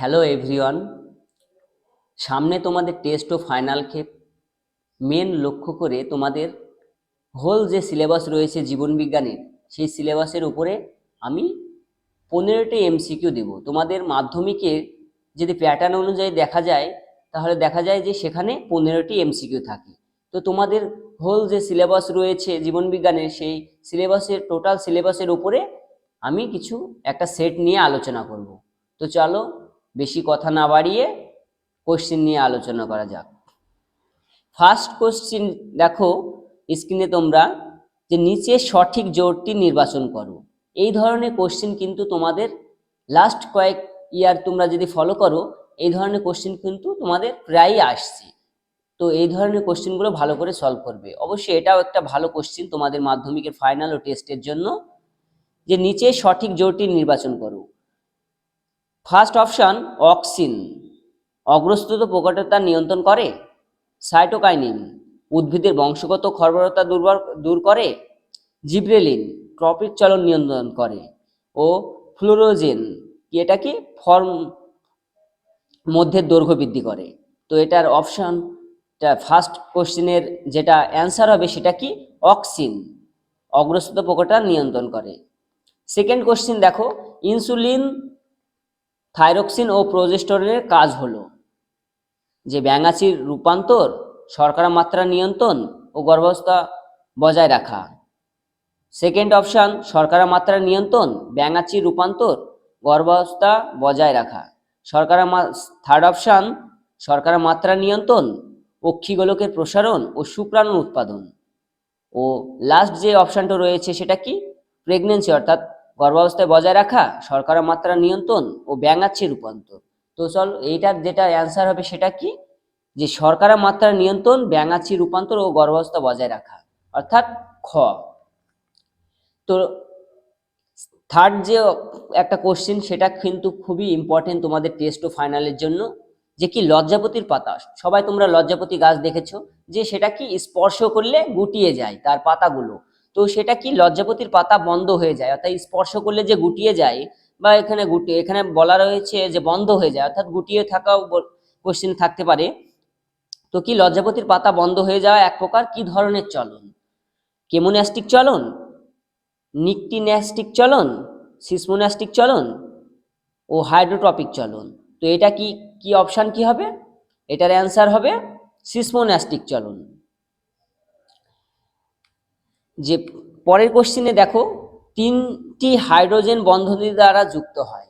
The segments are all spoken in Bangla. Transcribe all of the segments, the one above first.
হ্যালো এভরিওয়ান, সামনে তোমাদের টেস্ট ও ফাইনালকে মেন লক্ষ্য করে তোমাদের হোল যে সিলেবাস রয়েছে জীবন বিজ্ঞানের, সেই সিলেবাসের উপরে আমি পনেরোটি এমসিকিউ দেব। তোমাদের মাধ্যমিকে যদি প্যাটার্ন অনুযায়ী দেখা যায়, তাহলে দেখা যায় যে সেখানে পনেরোটি এমসিকিউ থাকে। তো তোমাদের হোল যে সিলেবাস রয়েছে জীবন বিজ্ঞানের, সেই সিলেবাসের টোটাল সিলেবাসের উপরে আমি কিছু একটা সেট নিয়ে আলোচনা করব। তো চলো বেশি কথা না বাড়িয়ে কোশ্চেন নিয়ে আলোচনা করা যাক। ফার্স্ট কোশ্চেন দেখো স্ক্রিনে তোমরা যে নিচে সঠিক জোরটি নির্বাচন করো। এই ধরনের কোশ্চেন কিন্তু তোমাদের লাস্ট কয়েক ইয়ার তোমরা যদি ফলো করো, এই ধরনের কোশ্চেন কিন্তু তোমাদের প্রায়ই আসছে। তো এই ধরনের কোশ্চেনগুলো ভালো করে সলভ করবে। অবশ্যই এটাও একটা ভালো কোশ্চেন তোমাদের মাধ্যমিকের ফাইনাল ও টেস্টের জন্য। যে নিচে সঠিক জোরটি নির্বাচন করো। First option auxin. অগ্রস্তুত প্রকটতা নিয়ন্ত্রণ করে সাইটোকাইনিন। উদ্ভিদের বংশগত খর্বরতা দুর্বল, দূর করে জিব্রেলিন, ট্রপিক চলন নিয়ন্ত্রণ করে ও ফ্লোরোজেন এটা কি ফর্ম মধ্যে দৈর্ঘ্য বৃদ্ধি করে। তো এটার অপশন ফার্স্ট কোশ্চেনের যেটা অ্যান্সার হবে সেটা কি? অক্সিন। অগ্রস্ত প্রকটতা নিয়ন্ত্রণ করে। সেকেন্ড কোশ্চেন দেখো, ইনসুলিন থাইরক্সিন ও প্রোজেস্টোরনের কাজ হলো যে ব্যাঙাচির রূপান্তর, শর্করা মাত্রা নিয়ন্ত্রণ ও গর্ভাবস্থা বজায় রাখা। সেকেন্ড অপশান শর্করা মাত্রা নিয়ন্ত্রণ, ব্যাঙাচির রূপান্তর, গর্ভাবস্থা বজায় রাখা। শর্করা থার্ড অপশান শর্করা মাত্রা নিয়ন্ত্রণ, অক্ষিগোলকের প্রসারণ ও শুক্রাণু উৎপাদন। ও লাস্ট যে অপশানটা রয়েছে সেটা কি? প্রেগনেন্সি অর্থাৎ গর্ভাবস্থায় বজায় রাখা শর্করা মাত্রা নিয়ন্ত্রণ ও ব্যাঙাচ্ছি রূপান্তর। তো চল, এইটার যেটা অ্যান্সার হবে সেটা কি? যে শর্করা মাত্রা নিয়ন্ত্রণ ব্যাঙাচ্ছি রূপান্তর ও গর্ভাবস্থা বজায় রাখা। অর্থাৎ খ। তো থার্ড যে একটা কোশ্চেন সেটা কিন্তু খুবই ইম্পর্টেন্ট তোমাদের টেস্ট ও ফাইনালের জন্য। যে কি লজ্জাপতির পাতা? সবাই তোমরা লজ্জাপতি গাছ দেখেছ। যে সেটা কি স্পর্শ করলে গুটিয়ে যায় তার পাতাগুলো। তো সেটা কি লজ্জাপতির পাতা বন্ধ হয়ে যায়? অর্থাৎ স্পর্শ করলে যে গুটিয়ে যায় বা এখানে গুটিয়ে, এখানে বলা রয়েছে যে বন্ধ হয়ে যায়, অর্থাৎ গুটিয়ে থাকাও কোশ্চেন থাকতে পারে। তো কি লজ্জাপতির পাতা বন্ধ হয়ে যাওয়া এক প্রকার? কি ধরনের চলন? কেমোন্যাস্টিক চলন? নিকটিন্যাস্টিক চলন? সিসমোন্যাস্টিক চলন? ও হাইড্রোট্রপিক চলন? তো এটা কি কি অপশান কি হবে? এটার অ্যান্সার হবে সিসমোন্যাস্টিক চলন। যে পরের কোশ্চিনে দেখো, তিনটি হাইড্রোজেন বন্ধনী দ্বারা যুক্ত হয়।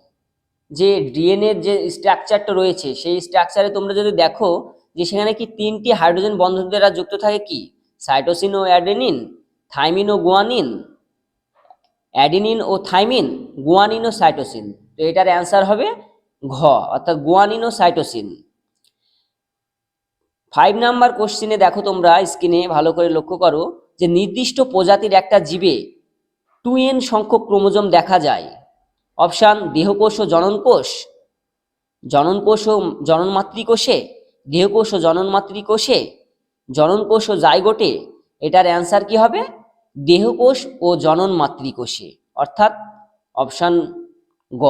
যে ডিএনএর যে স্ট্রাকচারটা রয়েছে, সেই স্ট্রাকচারে তোমরা যদি দেখো, যে সেখানে কি তিনটি হাইড্রোজেন বন্ধন দ্বারা যুক্ত থাকে কি? সাইটোসিন ও অ্যাডেনিন থাইমিন ও গুয়ানিন অ্যাডেনিন ও থাইমিন গুয়ানিন ও সাইটোসিন তো এটার অ্যান্সার হবে ঘ, অর্থাৎ গুয়ানিন ও সাইটোসিন ফাইভ নাম্বার কোশ্চিনে দেখো তোমরা স্ক্রিনে ভালো করে লক্ষ্য করো। যে নির্দিষ্ট প্রজাতির একটা জীবে টু এন সংখ্যক ক্রোমোজোম দেখা যায়। অপশান, দেহকোষ ও জননকোষ। জননকোষ ও জননমাতৃকোষে, দেহকোষ ও জননমাতৃকোষে, জননকোষ ও জায়গোটে এটার অ্যান্সার কি হবে? দেহকোষ ও জনন মাতৃকোষে অর্থাৎ অপশান গ।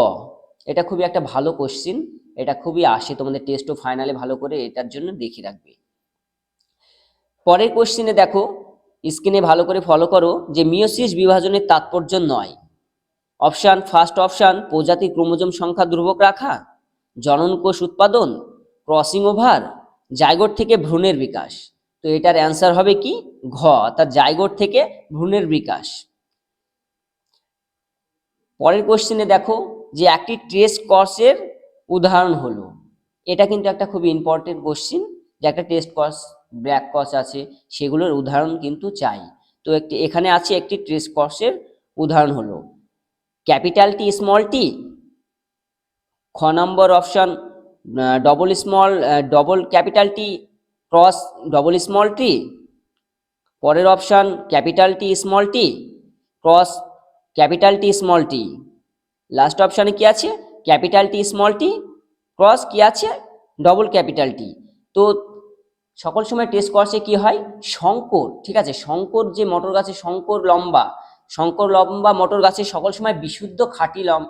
এটা খুবই একটা ভালো কোশ্চিন। এটা খুবই আসে, তোমাদের টেস্ট ও ফাইনালে ভালো করে এটার জন্য দেখে রাখবে। পরের কোশ্চিনে দেখো স্ক্রিনে ভালো করে ফলো করো যে মিওসিস বিভাজনের তাৎপর্য নয়। অপশান ফার্স্ট অপশান প্রজাতি ক্রোমোজোম সংখ্যা ধ্রুবক রাখা জননকোষ উৎপাদন ক্রসিং ওভার জায়গোট থেকে ভ্রূণের বিকাশ। তো এটার অ্যান্সার হবে কি? ঘ, অর্থাৎ জায়গোট থেকে ভ্রূণের বিকাশ। পরের কোশ্চেনে দেখো যে একটি টেস্ট কোর্সের উদাহরণ হলো। এটা কিন্তু একটা খুব ইম্পর্টেন্ট কোশ্চিন যে একটা টেস্ট কোর্স ব্র্যাক কোর্স আছে, সেগুলোর উদাহরণ কিন্তু চাই। তো একটি, এখানে আছে একটি ট্রেস কোর্সের উদাহরণ হলো ক্যাপিটাল টি স্মল টি খ number option double small double capital T cross double small T পরের option capital T small T cross capital T small T last অপশানে কি আছে? Capital T small T cross কি আছে? ডবল ক্যাপিটাল টি তো সকল সময় টেস্ট কোর্সে কি হয়? শঙ্কর ঠিক আছে? শঙ্কর যে মটর গাছে শঙ্কর লম্বা শঙ্কর লম্বা মটর গাছে সকল সময় বিশুদ্ধ খাঁটি লম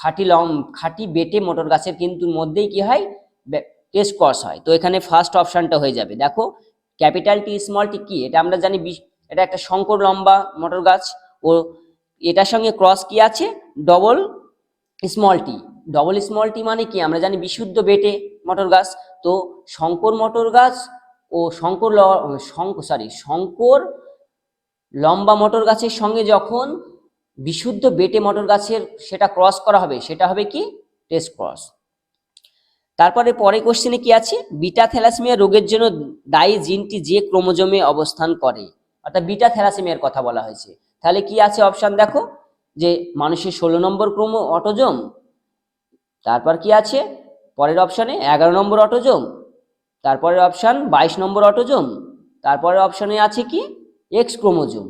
খাঁটি লম, খাঁটি বেটে মটর গাছের কিন্তু মধ্যেই কি হয়? টেস্ট ক্রস হয়। তো এখানে ফার্স্ট অপশানটা হয়ে যাবে। দেখো ক্যাপিটাল টি স্মল টি কি? এটা আমরা জানি এটা একটা শঙ্কর লম্বা মটর গাছ। ও, এটার সঙ্গে ক্রস কি আছে? Double small T double small T মানে কি? আমরা জানি বিশুদ্ধ বেটে মোটর গাছ। তো শঙ্কর মটর গাছ ও শঙ্কর সরি শঙ্কর লম্বা মটর গাছের সঙ্গে যখন বিশুদ্ধ বেটে মটর গাছের সেটা ক্রস করা হবে, সেটা হবে কি? টেস্ট ক্রস তারপরে পরে কোশ্চেনে কি আছে? বিটা থ্যালাসেমিয়া রোগের জন্য দায়ী জিনটি যে ক্রোমোজোমে অবস্থান করে। অর্থাৎ বিটা থ্যালাসেমিয়ার কথা বলা হয়েছে। তাহলে কি আছে অপশন দেখো? যে মানুষের ষোলো নম্বর ক্রোমো অটোজোম। তারপর কি আছে? পরের অপশানে এগারো নম্বর অটোজোম, তারপরের অপশান বাইশ নম্বর অটোজোম, তারপরের অপশানে আছে কি? X chromosome.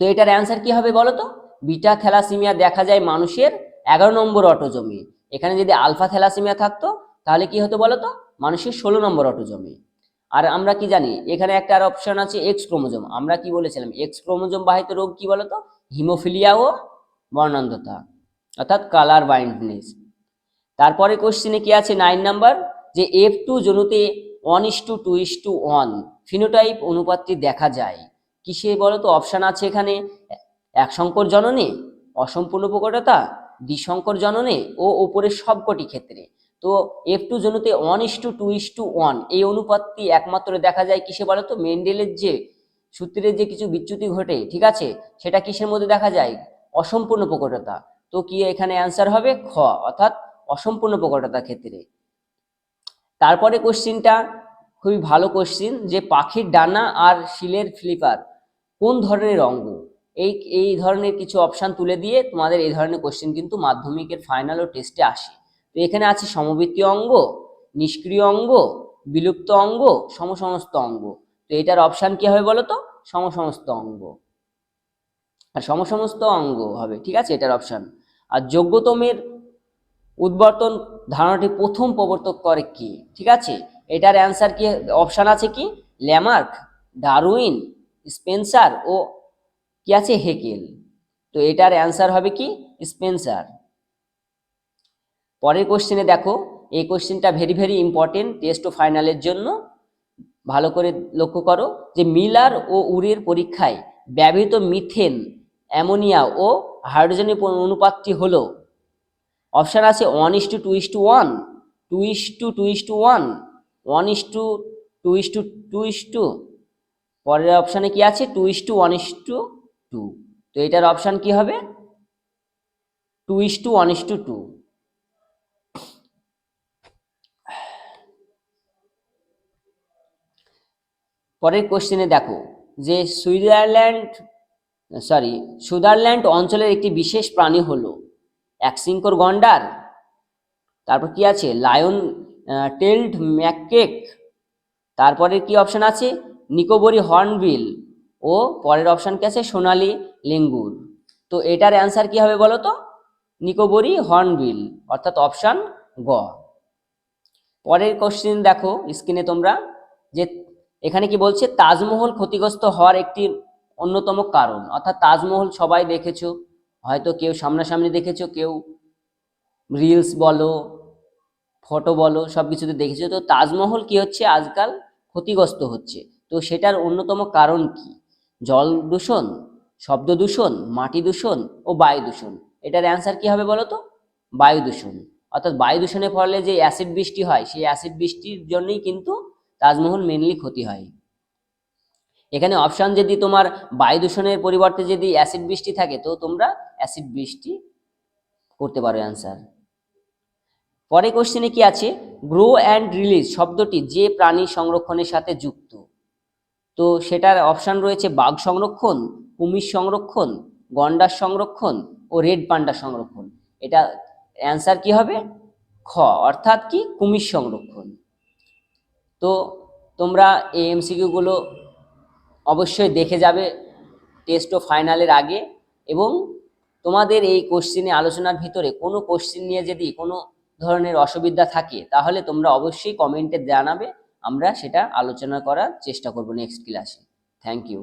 তো এটার অ্যান্সার কি হবে বলো তো? বিটা থ্যালাসিমিয়া দেখা যায় মানুষের এগারো নম্বর অটোজমে। এখানে যদি আলফা থ্যালাসিমিয়া থাকতো, তাহলে কি হতো বলো তো? মানুষের ষোলো নম্বর অটোজমে। আর আমরা কি জানি? এখানে একটা আর অপশন আছে এক্স ক্রোমোজোম। আমরা কি বলেছিলাম? এক্স ক্রোমোজোম বাহিত রোগ কি বলতো হিমোফিলিয়া ও বর্ণান্ধতা, অর্থাৎ কালার বাইন্ডনেস তারপরে কোশ্চেনে কি আছে? নাইন নাম্বার যে F two জনুতে one is to two is to one phenotype অনুপাতটি দেখা যায়। কিসে বলো তো অপশান আছে এখানে। এক সংকর জননে, অসম্পূর্ণ প্রকটতা দ্বিসংকর জননে ও ওপরের সবকটি ক্ষেত্রে। তো F two জনুতে one is to two is to one এই অনুপাতটি একমাত্র দেখা যায় কিসে বলো তো মেন্ডেলের যে সূত্রের যে কিছু বিচ্যুতি ঘটে, ঠিক আছে? সেটা কিসের মধ্যে দেখা যায়? অসম্পূর্ণ প্রকটতা তো কি এখানে অ্যান্সার হবে? খ, অর্থাৎ অসম্পূর্ণ প্রকটতার ক্ষেত্রে। তারপরে কোশ্চিনটা খুবই ভালো কোশ্চিন যে পাখির ডানা আর শিলের ফ্লিপার কোন ধরনের অঙ্গ এই এই ধরনের কিছু অপশান তুলে দিয়ে তোমাদের এই ধরনের কোশ্চেন কিন্তু মাধ্যমিকের ফাইনাল ও টেস্টে আসে। তো এখানে আছে সমবৃত্তীয় অঙ্গ, নিষ্ক্রিয় অঙ্গ, বিলুপ্ত অঙ্গ সমসমস্ত অঙ্গ। তো এটার অপশান কি হবে বলো তো সমসমস্ত অঙ্গ। আর সমসমস্ত অঙ্গ হবে, ঠিক আছে? এটার অপশান আর যোগ্যতমের উদ্বর্তন ধারণাটি প্রথম প্রবর্তক করে কি? ঠিক আছে? এটার অ্যান্সার কি? অপশান আছে কি? ল্যামার্ক, ডারউইন, স্পেন্সার ও কি আছে? হেকেল তো এটার অ্যান্সার হবে কি? স্পেন্সার। পরের কোশ্চেনে দেখো, এই কোশ্চেনটা ভেরি ভেরি ইম্পর্টেন্ট টেস্ট ও ফাইনালের জন্য। ভালো করে লক্ষ্য করো যে মিলার ও উরের পরীক্ষায় ব্যবহৃত মিথেন, অ্যামোনিয়া ও হাইড্রোজেনের অনুপাতটি হলো অপশান আছে one is to two is to one two is to two is to one one is to two is to two is to পরের অপশানে কি আছে two is to one is to two তো এটার অপশান কি হবে two is to one is to two পরের কোশ্চেনে দেখো যে সুইজারল্যান্ড সরি সুইজারল্যান্ড অঞ্চলের একটি বিশেষ প্রাণী হলো অ্যাক্সিঙ্কর গন্ডার, তারপর কি আছে? লায়ন টেল্ড ম্যাককেক, তারপরে কি অপশন আছে? নিকোবরি হর্নবিল ও পরের অপশন কি আছে? সোনালি লেঙ্গুর। তো এটার অ্যান্সার কি হবে বলো তো? নিকোবরি হর্নবিল, অর্থাৎ অপশন গ। পরের কোশ্চেন দেখো স্ক্রিনে তোমরা, যে এখানে কি বলছে? তাজমহল ক্ষতিগ্রস্ত হওয়ার একটি অন্যতম কারণ, অর্থাৎ তাজমহল সবাই দেখেছ হয়তো কেউ সামনাসামনি দেখেছ, কেউ রিলস বলো ফটো বলো সব কিছুতে দেখেছ। তো তাজমহল কি হচ্ছে? আজকাল ক্ষতিগ্রস্ত হচ্ছে। তো সেটার অন্যতম কারণ কি? জল দূষণ, শব্দ দূষণ, মাটি দূষণ ও বায়ু দূষণ। এটার অ্যান্সার কি হবে বলো তো? বায়ু দূষণ। অর্থাৎ বায়ু দূষণের ফলে যে অ্যাসিড বৃষ্টি হয়, সেই অ্যাসিড বৃষ্টির জন্যই কিন্তু তাজমহল মেনলি ক্ষতি হয়। এখানে অপশান যদি তোমার বায়ু দূষণের পরিবর্তে যদি অ্যাসিড বৃষ্টি থাকে, তো তোমরা অ্যাসিড বৃষ্টি করতে পারো অ্যান্সার পরে কোশ্চেনে কি আছে? গ্রো অ্যান্ড রিলিজ শব্দটি যে প্রাণী সংরক্ষণের সাথে যুক্ত। তো সেটার অপশান রয়েছে বাঘ সংরক্ষণ, কুমির সংরক্ষণ, গন্ডার সংরক্ষণ ও রেড পান্ডা সংরক্ষণ। এটা অ্যান্সার কি হবে? খ, অর্থাৎ কি? কুমির সংরক্ষণ। তো তোমরা এই এমসিকিউগুলো অবশ্যই দেখে যাবে টেস্ট ও ফাইনালের আগে এবং তোমাদের এই কোশ্চেনে আলোচনার ভিতরে কোনো কোশ্চেন নিয়ে যদি কোনো ধরনের অসুবিধা থাকে, তাহলে তোমরা অবশ্যই কমেন্টে জানাবে, আমরা সেটা আলোচনা করার চেষ্টা করব নেক্সট ক্লাসে থ্যাংক ইউ